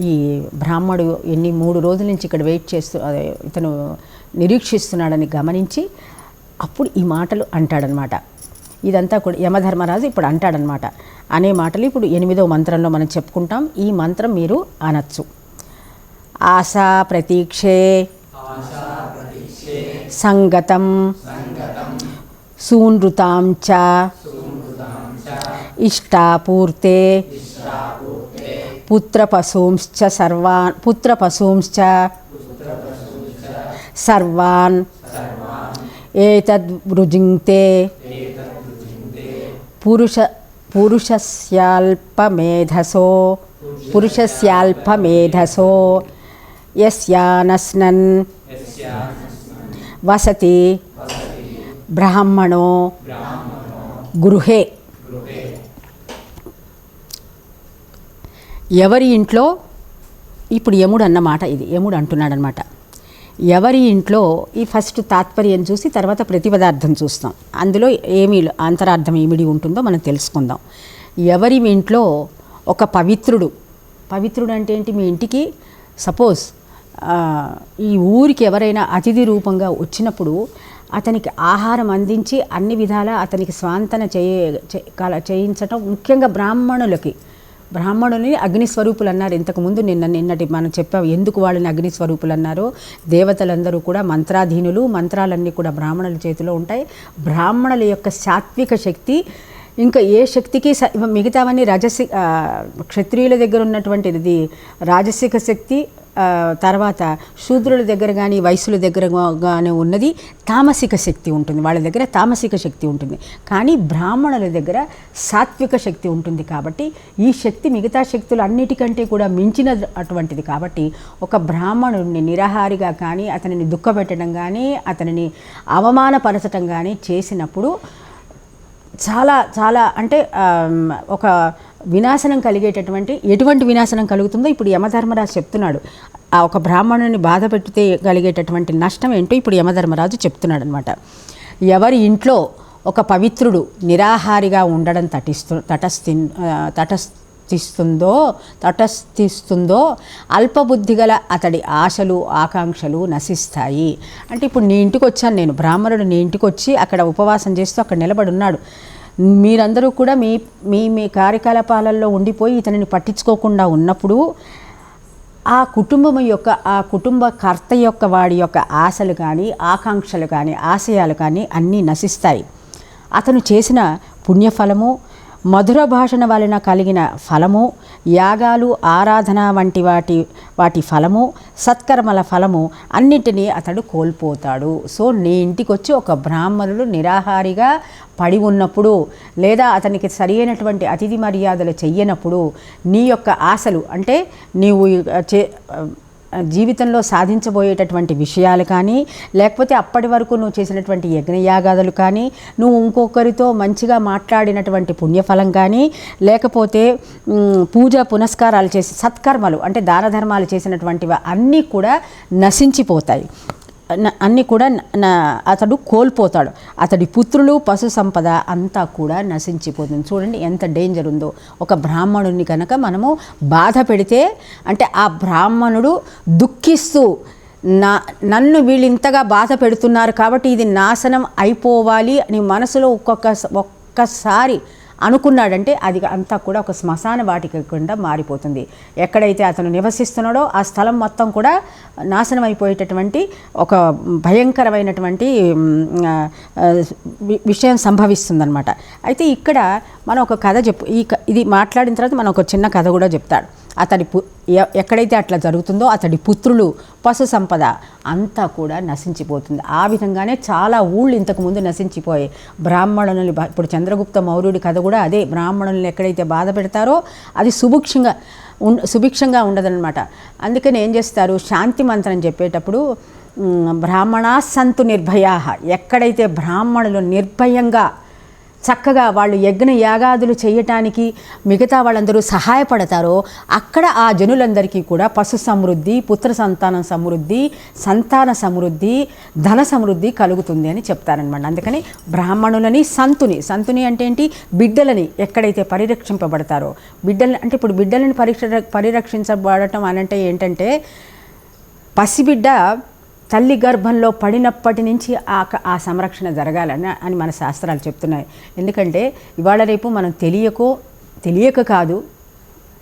ఈ బ్రాహ్మడు ఎన్ని మూడు రోజుల నుంచి ఇక్కడ వెయిట్ చేస్తూ ఇతను నిరీక్షిస్తున్నాడని గమనించి అప్పుడు ఈ మాటలు అంటాడనమాట. ఇదంతా కూడా యమధర్మరాజు ఇప్పుడు అంటాడనమాట. అనే మాటలు ఇప్పుడు ఎనిమిదో మంత్రంలో మనం చెప్పుకుంటాం. ఈ మంత్రం మీరు అనొచ్చు. ఆశా ప్రతీక్షే. సంగతం. సూనృతాం చ ఇష్టాపూర్తే. पुत्रपशूंश्च सर्वान् पुत्रपशूंश्च सर्वान्। एतद्वृजिङ्क्ते पुरुष पुरुषस्याल्पमेधसो। पुरुषस्याल्पमेधसो। यस्यानस्नन् वसति ब्राह्मणो। गृहे। ఎవరి ఇంట్లో ఇప్పుడు యముడు అన్నమాట ఇది యముడు అంటున్నాడు అనమాట ఎవరి ఇంట్లో ఈ ఫస్ట్ తాత్పర్యం చూసి తర్వాత ప్రతిపదార్థం చూస్తాం. అందులో ఏమి అంతరార్థం ఏమిడి ఉంటుందో మనం తెలుసుకుందాం. ఎవరి ఇంట్లో ఒక పవిత్రుడు పవిత్రుడు అంటే ఏంటి? మీ ఇంటికి సపోజ్ ఈ ఊరికి ఎవరైనా అతిథి రూపంగా వచ్చినప్పుడు అతనికి ఆహారం అందించి అన్ని విధాలా అతనికి స్వాంతన చేయ కల- చేయించటం ముఖ్యంగా బ్రాహ్మణులకి. బ్రాహ్మణుని అగ్ని స్వరూపులు అన్నారు. ఇంతకుముందు నిన్న నిన్నటి మనం చెప్పాం ఎందుకు వాళ్ళని అగ్ని స్వరూపులు అన్నారో. దేవతలందరూ కూడా మంత్రాధీనులు మంత్రాలన్నీ కూడా బ్రాహ్మణుల చేతిలో ఉంటాయి. బ్రాహ్మణుల యొక్క సాత్విక శక్తి ఇంకా ఏ శక్తికి మిగతావన్నీ రజసి క్షత్రియుల దగ్గర ఉన్నటువంటిది రాజసిక శక్తి తర్వాత శూద్రుల దగ్గర కానీ వయసుల దగ్గర కానీ ఉన్నది తామసిక శక్తి ఉంటుంది. వాళ్ళ దగ్గర తామసిక శక్తి ఉంటుంది. కానీ బ్రాహ్మణుల దగ్గర సాత్విక శక్తి ఉంటుంది కాబట్టి ఈ శక్తి మిగతా శక్తులు అన్నిటికంటే కూడా మించిన అటువంటిది కాబట్టి ఒక బ్రాహ్మణుడిని నిరాహారిగా కానీ అతనిని దుఃఖపెట్టడం కానీ అతనిని అవమానపరచడం కానీ చేసినప్పుడు చాలా చాలా అంటే ఒక వినాశనం కలిగేటటువంటి ఎటువంటి వినాశనం కలుగుతుందో ఇప్పుడు యమధర్మరాజు చెప్తున్నాడు. ఆ ఒక బ్రాహ్మణుని బాధ పెట్టితే కలిగేటటువంటి నష్టం ఏంటో ఇప్పుడు యమధర్మరాజు చెప్తున్నాడు అనమాట ఎవరి ఇంట్లో ఒక పవిత్రుడు నిరాహారిగా ఉండడం తటిస్తు తటస్థి తటస్థిస్తుందో తటస్థిస్తుందో అల్పబుద్ధి గల అతడి ఆశలు ఆకాంక్షలు నశిస్తాయి. అంటే ఇప్పుడు నీ ఇంటికి వచ్చాను నేను బ్రాహ్మణుడు నీ ఇంటికి వచ్చి అక్కడ ఉపవాసం చేస్తూ అక్కడ నిలబడి ఉన్నాడు. మీరందరూ కూడా మీ మీ మీ కార్యకలాపాలలో ఉండిపోయి ఇతనిని పట్టించుకోకుండా ఉన్నప్పుడు ఆ కుటుంబం యొక్క ఆ కుటుంబ కర్త యొక్క వాడి యొక్క ఆశలు కానీ ఆకాంక్షలు కానీ ఆశయాలు కానీ అన్నీ నశిస్తాయి. అతను చేసిన పుణ్యఫలము మధుర భాషణ వలన కలిగిన ఫలము యాగాలు ఆరాధన వంటి వాటి వాటి ఫలము సత్కర్మల ఫలము అన్నిటినీ అతడు కోల్పోతాడు. సో నీ ఇంటికి వచ్చి ఒక బ్రాహ్మణుడు నిరాహారిగా పడి ఉన్నప్పుడు లేదా అతనికి సరియైనటువంటి అతిథి మర్యాదలు చెయ్యనప్పుడు నీ యొక్క ఆశలు అంటే నీవు చే జీవితంలో సాధించబోయేటటువంటి విషయాలు కానీ లేకపోతే అప్పటి వరకు నువ్వు చేసినటువంటి యజ్ఞయాగాదులు కానీ నువ్వు ఇంకొకరితో మంచిగా మాట్లాడినటువంటి పుణ్యఫలం కానీ లేకపోతే పూజ పునస్కారాలు చేసి సత్కర్మలు అంటే దాన ధర్మాలు చేసినటువంటివి అన్నీ కూడా నశించిపోతాయి. అన్నీ కూడా అతడు కోల్పోతాడు. అతడి పుత్రులు పశు సంపద అంతా కూడా నశించిపోతుంది. చూడండి ఎంత డేంజర్ ఉందో. ఒక బ్రాహ్మణుడిని కనుక మనము బాధ పెడితే అంటే ఆ బ్రాహ్మణుడు దుఃఖిస్తూ నా నన్ను వీళ్ళు ఇంతగా బాధ పెడుతున్నారు కాబట్టి ఇది నాశనం అయిపోవాలి అని మనసులో ఒక్కొక్క ఒక్కసారి అనుకున్నాడంటే అది అంతా కూడా ఒక శ్మశాన వాటికకుండా మారిపోతుంది. ఎక్కడైతే అతను నివసిస్తున్నాడో ఆ స్థలం మొత్తం కూడా నాశనం అయిపోయేటటువంటి ఒక భయంకరమైనటువంటి విషయం సంభవిస్తుందన్నమాట. అయితే ఇక్కడ మనం ఒక కథ చెప్పు ఈ క- ఇది మాట్లాడిన తర్వాత మనం ఒక చిన్న కథ కూడా చెప్తాడు. అతడి పు ఎ- ఎక్కడైతే అట్లా జరుగుతుందో అతడి పుత్రులు పశు సంపద అంతా కూడా నశించిపోతుంది. ఆ విధంగానే చాలా ఊళ్ళు ఇంతకుముందు నశించిపోయాయి. బ్రాహ్మణులని ఇప్పుడు చంద్రగుప్త మౌర్యుడి కథ కూడా అదే. బ్రాహ్మణులను ఎక్కడైతే బాధ పెడతారో అది సుభిక్షంగా ఉం సుభిక్షంగా ఉండదన్నమాట. అందుకని ఏం చేస్తారు? శాంతి మంత్రం చెప్పేటప్పుడు బ్రాహ్మణా సంతు నిర్భయా. ఎక్కడైతే బ్రాహ్మణులు నిర్భయంగా చక్కగా వాళ్ళు యజ్ఞ యాగాదులు చేయటానికి మిగతా వాళ్ళందరూ సహాయపడతారో అక్కడ ఆ జనులందరికీ కూడా పశు సమృద్ధి పుత్ర సంతానం సమృద్ధి సంతాన సమృద్ధి ధన సమృద్ధి కలుగుతుంది అని చెప్తారనమాట అందుకని బ్రాహ్మణులని సంతుని సంతుని అంటే ఏంటి? బిడ్డలని ఎక్కడైతే పరిరక్షింపబడతారో. బిడ్డలని అంటే ఇప్పుడు బిడ్డలను పరిరక్ష పరిరక్షించబడటం అనంటే ఏంటంటే పసిబిడ్డ తల్లి గర్భంలో పడినప్పటి నుంచి ఆ క- ఆ సంరక్షణ జరగాలని అని మన శాస్త్రాలు చెప్తున్నాయి. ఎందుకంటే ఇవాళ రేపు మనం తెలియకో తెలియక కాదు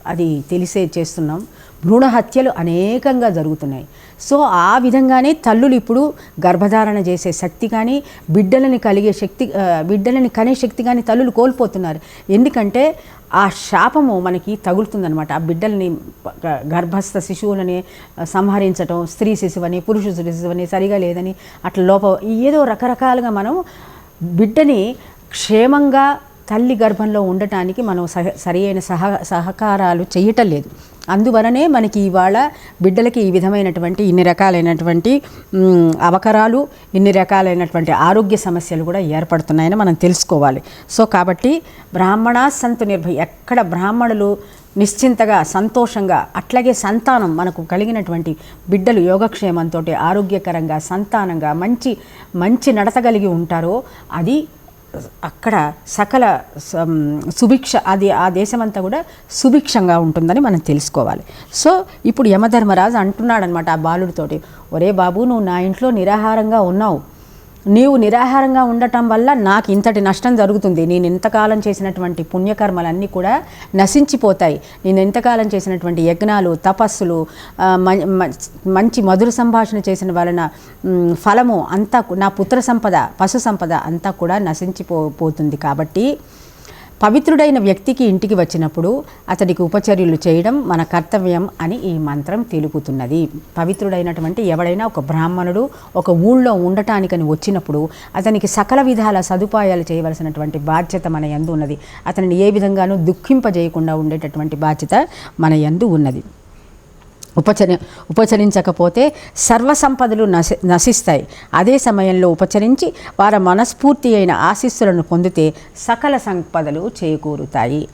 అది తెలిసే చేస్తున్నాం. భ్రూణ హత్యలు అనేకంగా జరుగుతున్నాయి. సో ఆ విధంగానే తల్లులు ఇప్పుడు గర్భధారణ చేసే శక్తి కానీ బిడ్డలని కలిగే శక్తి బిడ్డలని కనే శక్తి కానీ తల్లులు కోల్పోతున్నారు. ఎందుకంటే ఆ శాపము మనకి తగులుతుందనమాట ఆ బిడ్డల్ని గర్భస్థ శిశువులని సంహరించటం స్త్రీ శిశువని పురుష శిశువని సరిగా లేదని అట్లా లోప ఏదో రకరకాలుగా మనం బిడ్డని క్షేమంగా తల్లి గర్భంలో ఉండటానికి మనం సహ సరి అయిన సహ సహకారాలు చేయటం లేదు. అందువలనే మనకి ఇవాళ బిడ్డలకి ఈ విధమైనటువంటి ఇన్ని రకాలైనటువంటి అవకరాలు ఇన్ని రకాలైనటువంటి ఆరోగ్య సమస్యలు కూడా ఏర్పడుతున్నాయని మనం తెలుసుకోవాలి. సో కాబట్టి బ్రాహ్మణ సంతు నిర్భయ ఎక్కడ బ్రాహ్మణులు నిశ్చింతగా సంతోషంగా అట్లాగే సంతానం మనకు కలిగినటువంటి బిడ్డలు యోగక్షేమంతో ఆరోగ్యకరంగా సంతానంగా మంచి మంచి నడతగలిగి ఉంటారో అది అక్కడ సకల సం- సుభిక్ష అది ఆ దేశమంతా కూడా సుభిక్షంగా ఉంటుందని మనం తెలుసుకోవాలి. సో ఇప్పుడు యమధర్మరాజు అంటున్నాడనమాట ఆ బాలుడితోటి ఒరే బాబు నువ్వు నా ఇంట్లో నిరాహారంగా ఉన్నావు. నీవు నిరాహారంగా ఉండటం వల్ల నాకు ఇంతటి నష్టం జరుగుతుంది. నేను ఇంతకాలం చేసినటువంటి పుణ్యకర్మలన్నీ కూడా నశించిపోతాయి. నేను ఇంతకాలం చేసినటువంటి యజ్ఞాలు తపస్సులు మ- మ- మంచి మధుర సంభాషణ చేసిన వలన ఫలము అంతా నా పుత్ర సంపద పశు సంపద అంతా కూడా నశించిపో పోతుంది కాబట్టి పవిత్రుడైన వ్యక్తికి ఇంటికి వచ్చినప్పుడు అతడికి ఉపచర్యలు చేయడం మన కర్తవ్యం అని ఈ మంత్రం తెలుపుతున్నది. పవిత్రుడైనటువంటి ఎవడైనా ఒక బ్రాహ్మణుడు ఒక ఊళ్ళో ఉండటానికని వచ్చినప్పుడు అతనికి సకల విధాల సదుపాయాలు చేయవలసినటువంటి బాధ్యత మన యందు ఉన్నది. అతనిని ఏ విధంగానూ దుఃఖింపజేయకుండా ఉండేటటువంటి బాధ్యత మన యందు ఉన్నది. ఉపచరి ఉపచరించకపోతే సర్వసంపదలు నశి నశిస్తాయి. అదే సమయంలో ఉపచరించి వారి మనస్ఫూర్తి అయిన ఆశీస్సులను పొందితే సకల సంపదలు చేకూరుతాయి.